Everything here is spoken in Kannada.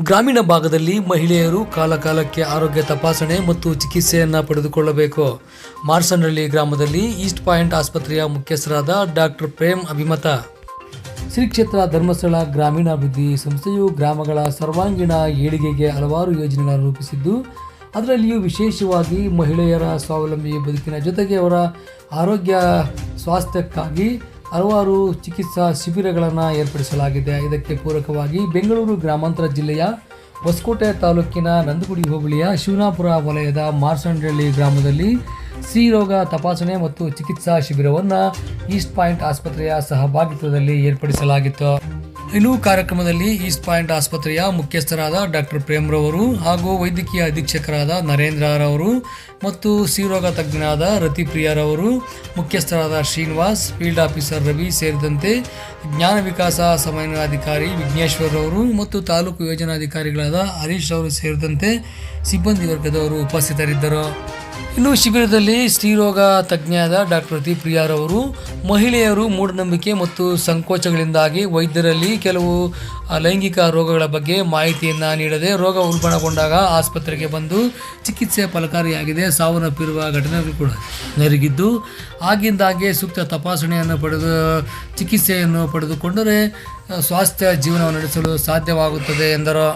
ಗ್ರಾಮೀಣ ಭಾಗದಲ್ಲಿ ಮಹಿಳೆಯರು ಕಾಲಕಾಲಕ್ಕೆ ಆರೋಗ್ಯ ತಪಾಸಣೆ ಮತ್ತು ಚಿಕಿತ್ಸೆಯನ್ನು ಪಡೆದುಕೊಳ್ಳಬೇಕು. ಮಾರ್ಸನಹಳ್ಳಿ ಗ್ರಾಮದಲ್ಲಿ ಈಸ್ಟ್ ಪಾಯಿಂಟ್ ಆಸ್ಪತ್ರೆಯ ಮುಖ್ಯಸ್ಥರಾದ ಡಾಕ್ಟರ್ ಪ್ರೇಮ್ ಅಭಿಮತ. ಶ್ರೀ ಕ್ಷೇತ್ರ ಧರ್ಮಸ್ಥಳ ಗ್ರಾಮೀಣಾಭಿವೃದ್ಧಿ ಸಂಸ್ಥೆಯು ಗ್ರಾಮಗಳ ಸರ್ವಾಂಗೀಣ ಏಳಿಗೆಗೆ ಹಲವಾರು ಯೋಜನೆಗಳನ್ನು ರೂಪಿಸಿದ್ದು, ಅದರಲ್ಲಿಯೂ ವಿಶೇಷವಾಗಿ ಮಹಿಳೆಯರ ಸ್ವಾವಲಂಬಿ ಬದುಕಿನ ಜೊತೆಗೆ ಅವರ ಆರೋಗ್ಯ, ಸ್ವಾಸ್ಥ್ಯಕ್ಕಾಗಿ ಹಲವಾರು ಚಿಕಿತ್ಸಾ ಶಿಬಿರಗಳನ್ನು ಏರ್ಪಡಿಸಲಾಗಿದೆ. ಇದಕ್ಕೆ ಪೂರಕವಾಗಿ ಬೆಂಗಳೂರು ಗ್ರಾಮಾಂತರ ಜಿಲ್ಲೆಯ ಹೊಸಕೋಟೆ ತಾಲೂಕಿನ ನಂದಗುಡಿ ಹೋಬಳಿಯ ಶಿವನಾಪುರ ವಲಯದ ಮಾರ್ಸಂಡಳ್ಳಿ ಗ್ರಾಮದಲ್ಲಿ ರೋಗ ತಪಾಸಣೆ ಮತ್ತು ಚಿಕಿತ್ಸಾ ಶಿಬಿರವನ್ನು ಈಸ್ಟ್ ಪಾಯಿಂಟ್ ಆಸ್ಪತ್ರೆಯ ಸಹಭಾಗಿತ್ವದಲ್ಲಿ ಏರ್ಪಡಿಸಲಾಗಿತ್ತು. ಇನ್ನು ಕಾರ್ಯಕ್ರಮದಲ್ಲಿ ಈಸ್ಟ್ ಪಾಯಿಂಟ್ ಆಸ್ಪತ್ರೆಯ ಮುಖ್ಯಸ್ಥರಾದ ಡಾಕ್ಟರ್ ಪ್ರೇಮ್ರವರು ಹಾಗೂ ವೈದ್ಯಕೀಯ ಅಧೀಕ್ಷಕರಾದ ನರೇಂದ್ರರವರು ಮತ್ತು ಸಿರೋಗ ತಜ್ಞರಾದ ರತಿಪ್ರಿಯರವರು, ಮುಖ್ಯಸ್ಥರಾದ ಶ್ರೀನಿವಾಸ್, ಫೀಲ್ಡ್ ಆಫೀಸರ್ ರವಿ ಸೇರಿದಂತೆ ಜ್ಞಾನ ವಿಕಾಸ ಸಮನ್ವಯಾಧಿಕಾರಿ ವಿಘ್ನೇಶ್ವರ್ ಅವರು ಮತ್ತು ತಾಲೂಕು ಯೋಜನಾಧಿಕಾರಿಗಳಾದ ಹರೀಶ್ ಅವರು ಸೇರಿದಂತೆ ಸಿಬ್ಬಂದಿ ವರ್ಗದವರು ಉಪಸ್ಥಿತರಿದ್ದರು. ಇನ್ನು ಶಿಬಿರದಲ್ಲಿ ಸ್ತ್ರೀರೋಗ ತಜ್ಞಾದ ಡಾಕ್ಟರ್ ರತಿಪ್ರಿಯಾರವರು ಮಹಿಳೆಯರು ಮೂಢನಂಬಿಕೆ ಮತ್ತು ಸಂಕೋಚಗಳಿಂದಾಗಿ ವೈದ್ಯರಲ್ಲಿ ಕೆಲವು ಲೈಂಗಿಕ ರೋಗಗಳ ಬಗ್ಗೆ ಮಾಹಿತಿಯನ್ನು ನೀಡದೆ ರೋಗ ಉಲ್ಬಣಗೊಂಡಾಗ ಆಸ್ಪತ್ರೆಗೆ ಬಂದು ಚಿಕಿತ್ಸೆ ಫಲಕಾರಿಯಾಗಿದೆ. ಸಾವನ್ನಪ್ಪಿರುವ ಘಟನೆಗಳು ಕೂಡ ನೆರಗಿದ್ದು ಆಗಿಂದಾಗೆ ಸೂಕ್ತ ತಪಾಸಣೆಯನ್ನು ಪಡೆದು, ಚಿಕಿತ್ಸೆಯನ್ನು ಪಡೆದುಕೊಂಡರೆ ಸ್ವಾಸ್ಥ್ಯ ಜೀವನವನ್ನು ನಡೆಸಲು ಸಾಧ್ಯವಾಗುತ್ತದೆ ಎಂದರು.